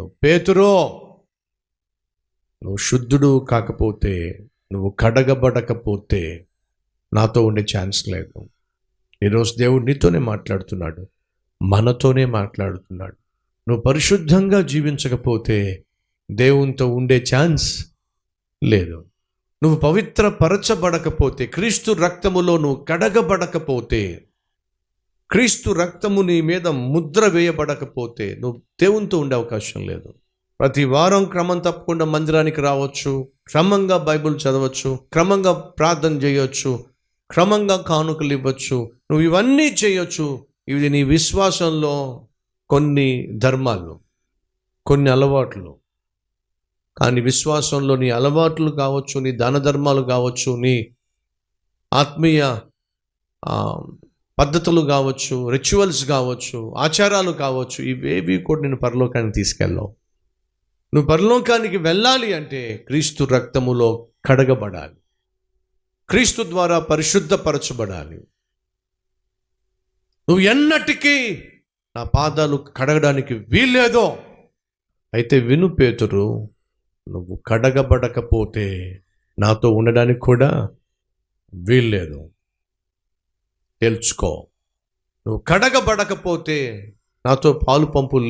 పేతురో నువ్వు శుద్ధుడు కాకపోతే నువ్వు కడగబడకపోతే నాతో ఉండే ఛాన్స్ లేదు. ఈరోజు దేవుడు నీతోనే మాట్లాడుతున్నాడు మనతోనే మాట్లాడుతున్నాడు. నువ్వు పరిశుద్ధంగా జీవించకపోతే దేవునితో ఉండే ఛాన్స్ లేదు. నువ్వు పవిత్ర పరచబడకపోతే క్రీస్తు రక్తములో నువ్వు కడగబడకపోతే క్రీస్తు రక్తము నీ మీద ముద్ర వేయబడకపోతే నువ్వు దేవునితో ఉండే అవకాశం లేదు. ప్రతి వారం క్రమం తప్పకుండా మందిరానికి రావచ్చు క్రమంగా బైబిల్ చదవచ్చు క్రమంగా ప్రార్థన చేయొచ్చు క్రమంగా కానుకలు ఇవ్వచ్చు. నువ్వు ఇవన్నీ చేయొచ్చు. ఇది నీ విశ్వాసంలో కొన్ని ధర్మాలు కొన్ని అలవాట్లు. కానీ విశ్వాసంలో నీ అలవాట్లు కావచ్చు నీ దాన ధర్మాలు కావచ్చు నీ ఆత్మీయ పద్ధతులు కావచ్చు రిచువల్స్ కావచ్చు ఆచారాలు కావచ్చు ఇవేవి కూడా నేను పరలోకానికి తీసుకెళ్ళావు. నువ్వు పరలోకానికి వెళ్ళాలి అంటే క్రీస్తు రక్తములో కడగబడాలి. క్రీస్తు ద్వారా పరిశుద్ధపరచబడాలి. నువ్వు ఎన్నటికీ నా పాదాలు కడగడానికి వీల్లేదో అయితే విను పేతురు నువ్వు కడగబడకపోతే నాతో ఉండడానికి కూడా వీల్లేదు. తెలుసుకో నువ్వు కడగబడకపోతే నాతో పాలు పంపులు